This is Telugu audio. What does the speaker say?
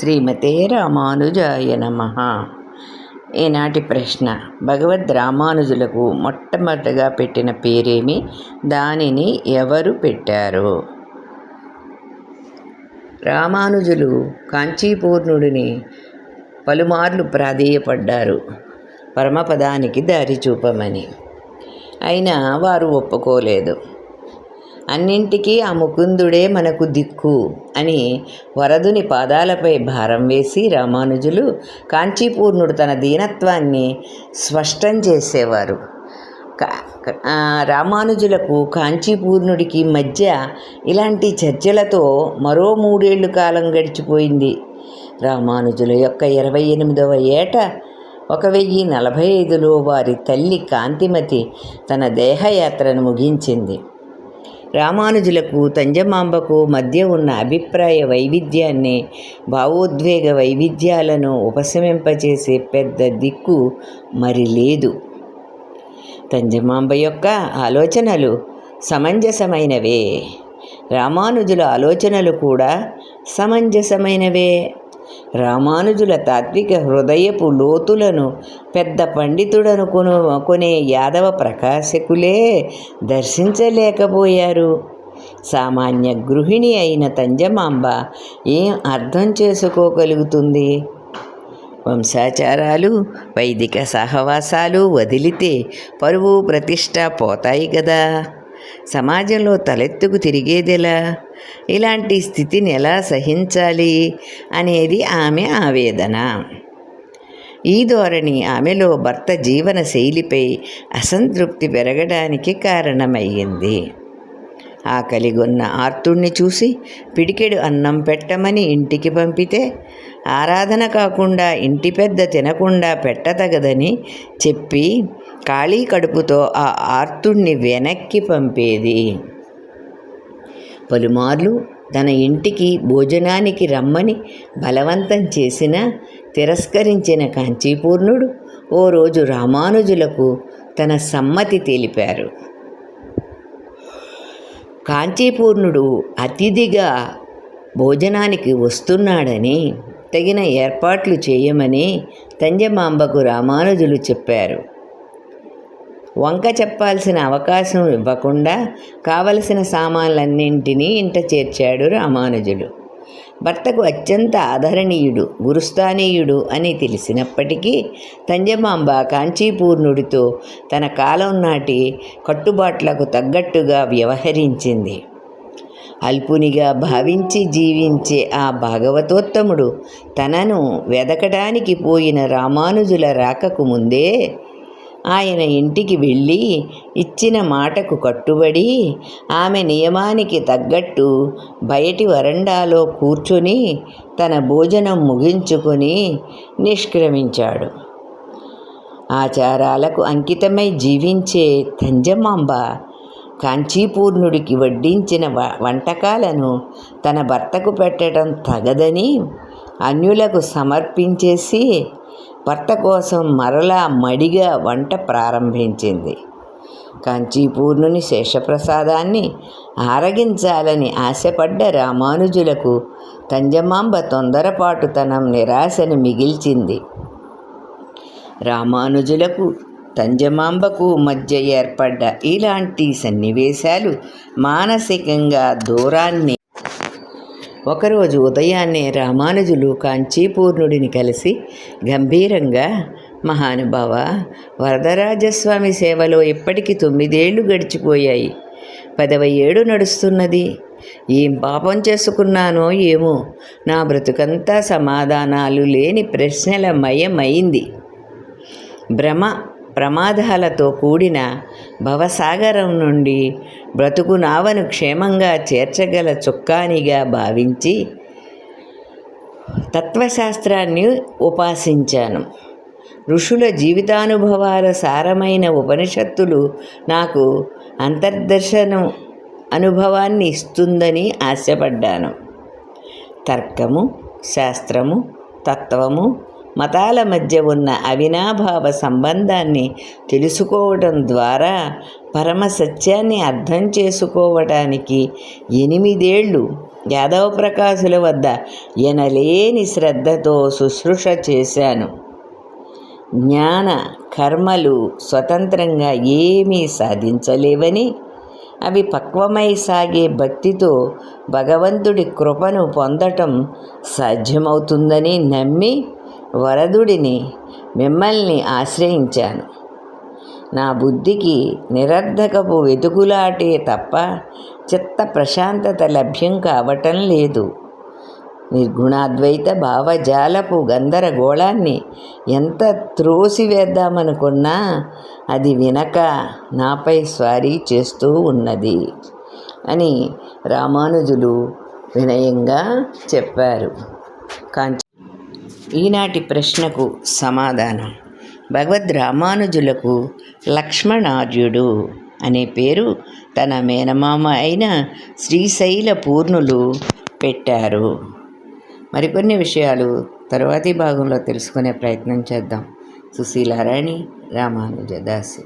శ్రీమతే రామానుజాయ నమ. ఈనాటి ప్రశ్న? భగవద్ రామానుజులకు మొట్టమొదటిగా పెట్టిన పేరేమి? దానిని ఎవరు పెట్టారు? రామానుజులు కాంచీపూర్ణుడిని పలుమార్లు ప్రాధేయపడ్డారు. పరమపదానికి దారి చూపమని. అయినా వారు ఒప్పుకోలేదు. అన్నింటికీ ఆ ముకుందుడే మనకు దిక్కు అని వరదుని పాదాలపై భారం వేసి రామానుజులు కాంచీపూర్ణుడు తన దీనత్వాన్ని స్పష్టం చేసేవారు. రామానుజులకు కాంచీపూర్ణుడికి మధ్య ఇలాంటి చర్చలతో మరో మూడేళ్ళు కాలం గడిచిపోయింది. రామానుజుల యొక్క ఇరవై ఎనిమిదవ ఏట ఒక వెయ్యి నలభై ఐదులో వారి తల్లి కాంతిమతి తన దేహయాత్రను ముగించింది. రామానుజులకు తంజమాంబకు మధ్య ఉన్న అభిప్రాయ వైవిధ్యాన్ని భావోద్వేగ వైవిధ్యాలను ఉపశమింపచేసే పెద్ద దిక్కు మరి లేదు. తంజమాంబ యొక్క ఆలోచనలు సమంజసమైనవే. రామానుజుల ఆలోచనలు కూడా సమంజసమైనవే. రామానుజుల తాత్విక హృదయపు లోతులను పెద్ద పండితుడనుకును కొనే యాదవ ప్రకాశకులే దర్శించలేకపోయారు. సామాన్య గృహిణి అయిన తంజమాంబ ఏం అర్థం చేసుకోగలుగుతుంది? వంశాచారాలు వైదిక సహవాసాలు వదిలితే పరువు ప్రతిష్ట పోతాయి కదా సమాజంలో తలెత్తుకు తిరిగేదెలా? ఇలాంటి స్థితిని ఎలా సహించాలి అనేది ఆమె ఆవేదన. ఈ ధోరణి ఆమెలో భర్త జీవన శైలిపై అసంతృప్తి పెరగడానికి కారణమయ్యింది. ఆకలిగొన్న ఆర్తుణ్ణి చూసి పిడికెడు అన్నం పెట్టమని ఇంటికి పంపితే ఆరాధన కాకుండా ఇంటి పెద్ద తినకుండా పెట్టతగదని చెప్పి ఖాళీ కడుపుతో ఆ ఆర్తుణ్ణి వెనక్కి పంపేది. పలుమార్లు తన ఇంటికి భోజనానికి రమ్మని బలవంతం చేసిన తిరస్కరించిన కాంచీపూర్ణుడు ఓ రోజు రామానుజులకు తన సమ్మతి తెలిపారు. కాంచీపూర్ణుడు అతిథిగా భోజనానికి వస్తున్నాడని తగిన ఏర్పాట్లు చేయమని తంజమాంబకు రామానుజులు చెప్పారు. వంక చెప్పాల్సిన అవకాశం ఇవ్వకుండా కావలసిన సామాన్లన్నింటినీ ఇంట చేర్చాడు రామానుజుడు. భర్తకు అత్యంత ఆదరణీయుడు గురుస్థానీయుడు అని తెలిసినప్పటికీ తంజమాంబ కాంచీపూర్ణుడితో తన కాలం నాటి కట్టుబాట్లకు తగ్గట్టుగా వ్యవహరించింది. అల్పునిగా భావించి జీవించే ఆ భాగవతోత్తముడు తనను వెదకడానికి పోయిన రామానుజుల రాకకు ముందే ఆయన ఇంటికి వెళ్ళి ఇచ్చిన మాటకు కట్టుబడి ఆమె నియమానికి తగ్గట్టు బయటి వరండాలో కూర్చొని తన భోజనం ముగించుకొని నిష్క్రమించాడు. ఆచారాలకు అంకితమై జీవించే తంజమాంబ కాంచీపూర్ణుడికి వడ్డించిన వంటకాలను తన భర్తకు పెట్టడం తగదని అన్యులకు సమర్పించేసి భర్త కోసం మరలా మడిగా వంట ప్రారంభించింది. కాంచీపూర్ణుని శేషప్రసాదాన్ని ఆరగించాలని ఆశపడ్డ రామానుజులకు తంజమాంబ తొందరపాటుతనం నిరాశను మిగిల్చింది. రామానుజులకు తంజమాంబకు మధ్య ఏర్పడ్డ ఇలాంటి సన్నివేశాలు మానసికంగా దూరాన్ని ఒకరోజు ఉదయాన్నే రామానుజులు కాంచీపూర్ణుడిని కలిసి గంభీరంగా మహానుభావ వరదరాజస్వామి సేవలో ఇప్పటికి తొమ్మిదేళ్ళు గడిచిపోయాయి. పదవ ఏడు నడుస్తున్నది. ఏం పాపం చేసుకున్నానో ఏమో. నా బ్రతుకంతా సమాధానాలు లేని ప్రశ్నల మయమైంది. భ్రమ ప్రమాదాలతో కూడిన భవసాగరం నుండి బ్రతుకునావను క్షేమంగా చేర్చగల చుక్కానిగా భావించి తత్వశాస్త్రాన్ని ఉపాసించాను. ఋషుల జీవితానుభవాల సారమైన ఉపనిషత్తులు నాకు అంతర్దర్శనం అనుభవాన్ని ఇస్తుందని ఆశపడ్డాను. తర్కము శాస్త్రము తత్వము మతాల మధ్య ఉన్న అవినాభావ సంబంధాన్ని తెలుసుకోవడం ద్వారా పరమ సత్యాన్ని అర్థం చేసుకోవటానికి ఎనిమిదేళ్ళు యాదవ ప్రకాశుల వద్ద ఎనలేని శ్రద్ధతో శుశ్రూష చేశాను. జ్ఞాన కర్మలు స్వతంత్రంగా ఏమీ సాధించలేవని అవి పక్వమై సాగే భక్తితో భగవంతుడి కృపను పొందటం సాధ్యమవుతుందని నమ్మి వరదుడిని మిమ్మల్ని ఆశ్రయించాను. నా బుద్ధికి నిరర్ధకపు వెతుకులాటే తప్ప చిత్త ప్రశాంతత లభ్యం కావటం లేదు. నిర్గుణాద్వైత భావజాలపు గందరగోళాన్ని ఎంత త్రోసివేద్దామనుకున్నా అది వినక నాపై స్వారీ చేస్తూ ఉన్నది అని రామానుజులు వినయంగా చెప్పారు. కాంచ ఈనాటి ప్రశ్నకు సమాధానం. భగవద్ రామానుజులకు లక్ష్మణార్యుడు అనే పేరు తన మేనమామ అయిన శ్రీశైల పూర్ణులు పెట్టారు. మరికొన్ని విషయాలు తరువాతి భాగంలో తెలుసుకునే ప్రయత్నం చేద్దాం. సుశీలారాణి రామానుజదాసి